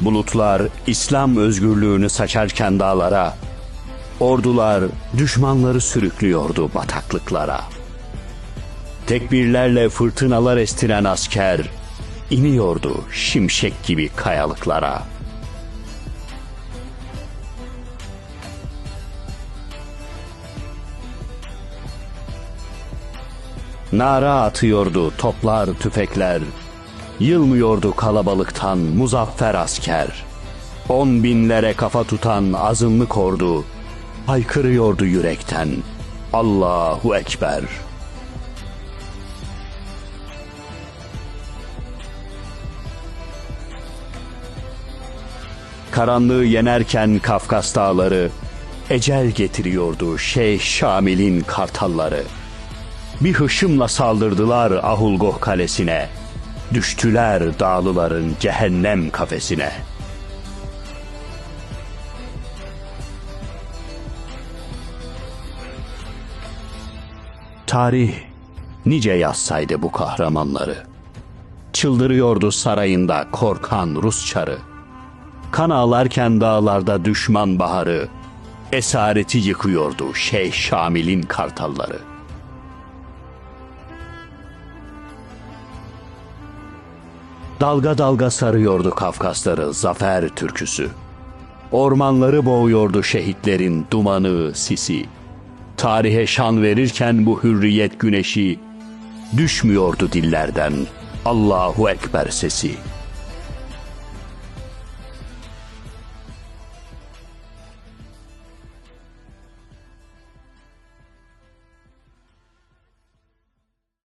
Bulutlar İslam özgürlüğünü saçarken dağlara, ordular düşmanları sürüklüyordu bataklıklara. Tekbirlerle fırtınalar estiren asker, iniyordu şimşek gibi kayalıklara. Nara atıyordu toplar tüfekler, Yılmıyordu kalabalıktan muzaffer asker. On binlere kafa tutan azınlık ordu, Haykırıyordu yürekten, Allahu Ekber. Karanlığı yenerken Kafkas dağları, Ecel getiriyordu Şeyh Şamil'in kartalları. Bir hışımla saldırdılar Ahulgoh kalesine. Düştüler dağlıların cehennem kafesine. Tarih nice yazsaydı bu kahramanları. Çıldırıyordu sarayında korkan Rus çarı. Kan ağlarken dağlarda düşman baharı. Esareti yıkıyordu Şeyh Şamil'in kartalları. Dalga dalga sarıyordu Kafkasları zafer türküsü. Ormanları boğuyordu şehitlerin dumanı, sisi. Tarihe şan verirken bu hürriyet güneşi düşmüyordu dillerden Allahu Ekber sesi.